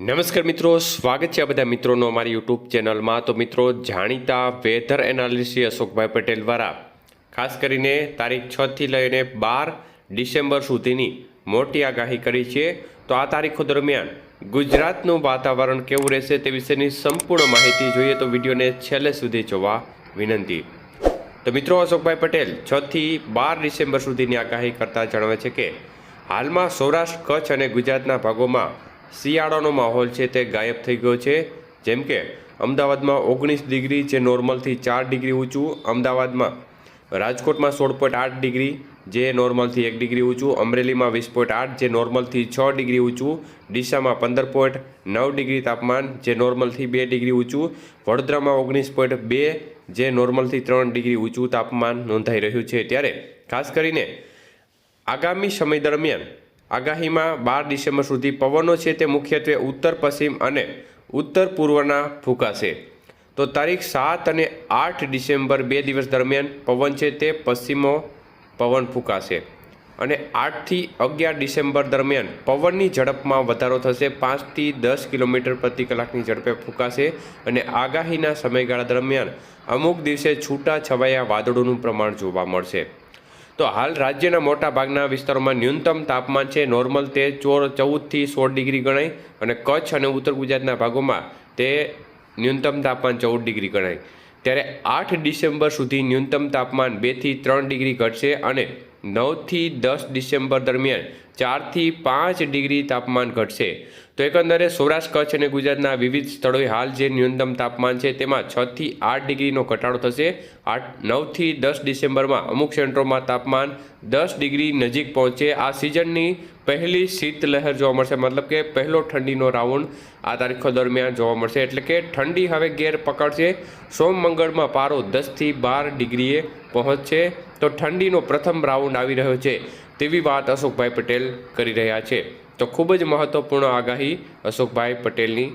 નમસ્કાર મિત્રો, સ્વાગત છે આ બધા મિત્રોનો અમારી યુટ્યુબ ચેનલમાં. તો મિત્રો, જાણીતા વેધર એનાલિસ્ટ અશોકભાઈ પટેલ દ્વારા ખાસ કરીને તારીખ છથી લઈને બાર ડિસેમ્બર સુધીની મોટી આગાહી કરી છે. તો આ તારીખો દરમિયાન ગુજરાતનું વાતાવરણ કેવું રહેશે તે વિશેની સંપૂર્ણ માહિતી જોઈએ તો વિડીયોને છેલ્લે સુધી જોવા વિનંતી. તો મિત્રો, અશોકભાઈ પટેલ છથી બાર ડિસેમ્બર સુધીની આગાહી કરતા જણાવે છે કે, હાલમાં સૌરાષ્ટ્ર, કચ્છ અને ગુજરાતના ભાગોમાં શિયાળાનો માહોલ છે તે ગાયબ થઈ ગયો છે. જેમ કે, અમદાવાદમાં ઓગણીસ ડિગ્રી જે નોર્મલથી ચાર ડિગ્રી ઊંચું, અમદાવાદમાં રાજકોટમાં સોળ પોઈન્ટ આઠ ડિગ્રી જે નોર્મલથી એક ડિગ્રી ઊંચું, અમરેલીમાં વીસ પોઈન્ટ આઠ જે નોર્મલથી છ ડિગ્રી ઊંચું, ડીસામાં પંદર પોઈન્ટ નવ ડિગ્રી તાપમાન જે નોર્મલથી બે ડિગ્રી ઊંચું, વડોદરામાં ઓગણીસ પોઈન્ટ બે જે નોર્મલથી ત્રણ ડિગ્રી ઊંચું તાપમાન નોંધાઈ રહ્યું છે. ત્યારે ખાસ કરીને આગામી સમય દરમિયાન આગાહીમાં બાર ડિસેમ્બર સુધી પવનો છે તે મુખ્યત્વે ઉત્તર, પશ્ચિમ અને ઉત્તર પૂર્વના ફૂંકાશે. તો તારીખ સાત અને આઠ ડિસેમ્બર બે દિવસ દરમિયાન પવન છે તે પશ્ચિમો પવન ફૂંકાશે. અને આઠથી અગિયાર ડિસેમ્બર દરમિયાન પવનની ઝડપમાં વધારો થશે. પાંચથી દસ કિલોમીટર પ્રતિ કલાકની ઝડપે ફૂંકાશે અને આગાહીના સમયગાળા દરમિયાન અમુક દિવસે છૂટા છવાયા વાદળોનું પ્રમાણ જોવા મળશે. તો હાલ રાજ્યના મોટા ભાગના વિસ્તારોમાં ન્યૂનતમ તાપમાન છે. નોર્મલ તે ચોર ચૌદથી સોળ ડિગ્રી ગણાય અને કચ્છ અને ઉત્તર ગુજરાતના ભાગોમાં તે ન્યૂનતમ તાપમાન ચૌદ ડિગ્રી ગણાય. ત્યારે આઠ ડિસેમ્બર સુધી ન્યૂનતમ તાપમાન બેથી ત્રણ ડિગ્રી ઘટશે અને નવથી દસ ડિસેમ્બર દરમિયાન ચારથી પાંચ ડિગ્રી તાપમાન ઘટશે. તો એકંદરે સૌરાષ્ટ્ર, કચ્છ અને ગુજરાતના વિવિધ સ્થળોએ હાલ જે ન્યૂનતમ તાપમાન છે, તેમાં છથી આઠ ડિગ્રીનો ઘટાડો થશે. આઠ, નવથી દસ ડિસેમ્બરમાં અમુક સેન્ટરોમાં તાપમાન દસ ડિગ્રી નજીક પહોંચે. આ સિઝનની પહેલી શીતલહેર જોવા મળશે. મતલબ કે પહેલો ઠંડીનો રાઉન્ડ આ તારીખો દરમિયાન જોવા મળશે. એટલે કે ઠંડી હવે ગેર પકડશે. સોમ મંગળમાં પારો દસથી બાર ડિગ્રીએ પહોંચશે. તો ઠંડીનો પ્રથમ રાઉન્ડ આવી રહ્યો છે તેવી વાત અશોકભાઈ પટેલ કરી રહ્યા છે. તો ખૂબ જ મહત્વપૂર્ણ આગાહી અશોકભાઈ પટેલની